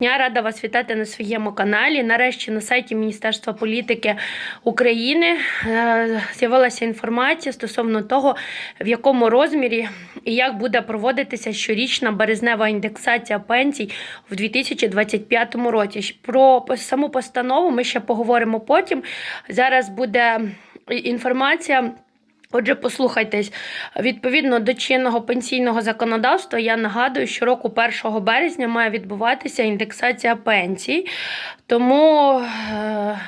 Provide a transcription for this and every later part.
Я рада вас вітати на своєму каналі. Нарешті на сайті Міністерства політики України е, з'явилася інформація стосовно того, в якому розмірі і як буде проводитися щорічна березнева індексація пенсій в 2025 році. Про саму постанову ми ще поговоримо потім. Зараз буде інформація. Отже, послухайтесь, відповідно до чинного пенсійного законодавства, я нагадую, що року 1 березня має відбуватися індексація пенсій. Тому е,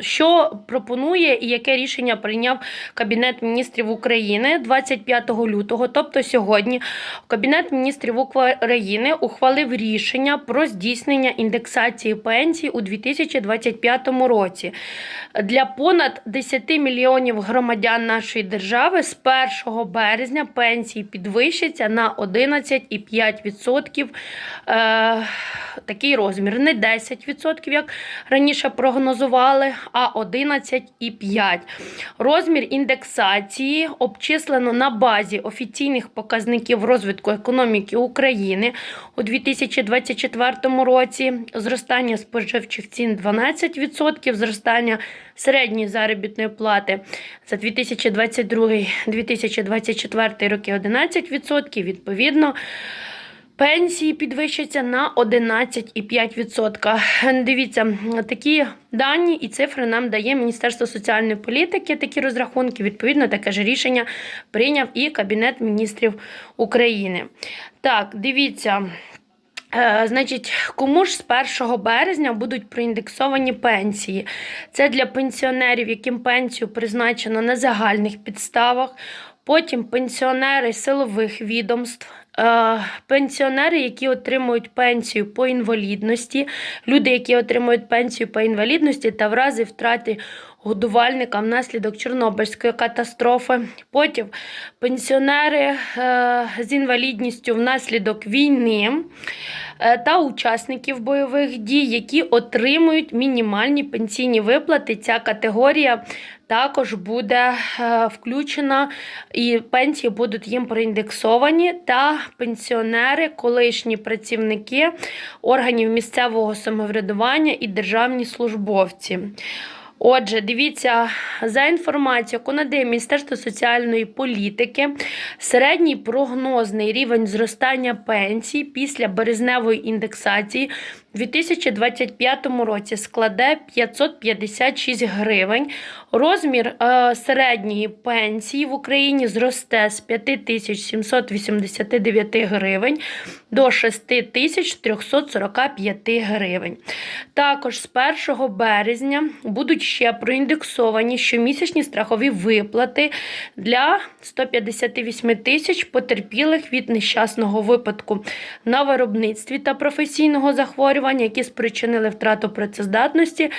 що пропонує і яке рішення прийняв Кабінет міністрів України 25 лютого, тобто сьогодні, Кабінет міністрів України ухвалив рішення про здійснення індексації пенсій у 2025 році. Для понад 10 мільйонів громадян нашої держави з 1 березня пенсії підвищаться на 11,5%. Е, такий розмір. Не 10%, як раніше прогнозували, а 11,5%. Розмір індексації обчислено на базі офіційних показників розвитку економіки України у 2024 році. Зростання споживчих цін 12%, зростання середньої заробітної плати за 2022-2024 роки 11%. Відповідно, Пенсії підвищаться на 11,5%. Дивіться, такі дані і цифри нам дає Міністерство соціальної політики. Такі розрахунки. Відповідно, таке ж рішення прийняв і Кабінет міністрів України. Так, дивіться. Е, Значить, кому ж з 1 березня будуть проіндексовані пенсії? Це для пенсіонерів, яким пенсію призначено на загальних підставах. Потім пенсіонери силових відомств, пенсіонери, які отримують пенсію по інвалідності, люди, які отримують пенсію по інвалідності та в разі втрати годувальника внаслідок Чорнобильської катастрофи. Потім пенсіонери е, з інвалідністю внаслідок війни. Е, Та учасників бойових дій, які отримують мінімальні пенсійні виплати. Ця категорія також буде е, включена, і пенсії будуть їм проіндексовані. Та пенсіонери, колишні працівники органів місцевого самоврядування і державні службовці. Отже, дивіться, за інформацією, Конади Міністерства соціальної політики, середній прогнозний рівень зростання пенсій після березневої індексації у 2025 році складе 556 гривень. Розмір е, середньої пенсії в Україні зросте з 5789 гривень до 6345 гривень. Також з 1 березня будуть ще проіндексовані щомісячні страхові виплати для 158 тисяч потерпілих від нещасного випадку на виробництві та професійного захворювання, які спричинили втрату працездатності,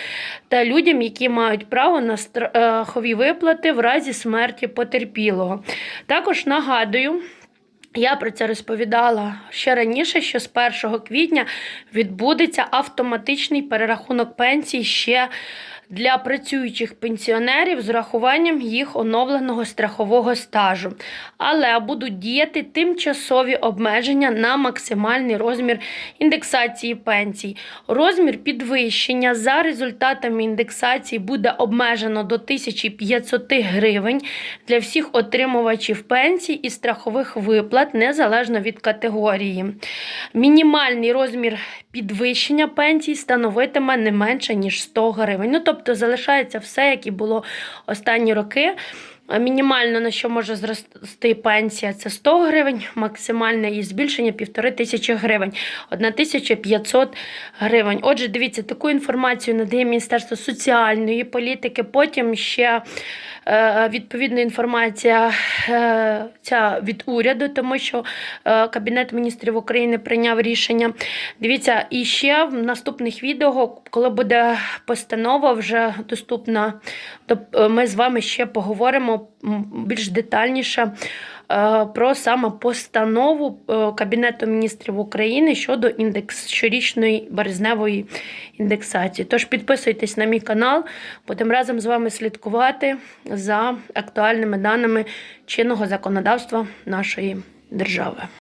та людям, які мають право на страхові виплати в разі смерті потерпілого. Також нагадую. Я про це розповідала ще раніше, що з 1 квітня відбудеться автоматичний перерахунок пенсій ще для працюючих пенсіонерів з урахуванням їх оновленого страхового стажу. Але будуть діяти тимчасові обмеження на максимальний розмір індексації пенсій. Розмір підвищення за результатами індексації буде обмежено до 1500 гривень для всіх отримувачів пенсій і страхових виплат незалежно від категорії. Мінімальний розмір підвищення пенсій становитиме не менше ніж 100 гривень. Ну, тобто залишається все, як і було останні роки. Мінімально на що може зрости пенсія це 100 гривень, максимальне її збільшення півтори тисячі гривень, 1500 гривень. Отже, дивіться, таку інформацію надає Міністерство соціальної політики. Потім ще е, відповідна інформація е, ця від уряду, тому що е, Кабінет міністрів України прийняв рішення. Дивіться, і ще в наступних відео, коли буде постанова вже доступна, то е, ми з вами ще поговоримо більш детальніше е, про саме постанову е, Кабінету міністрів України щодо індекс щорічної березневої індексації. Тож підписуйтесь на мій канал, будемо разом з вами слідкувати за актуальними даними чинного законодавства нашої держави.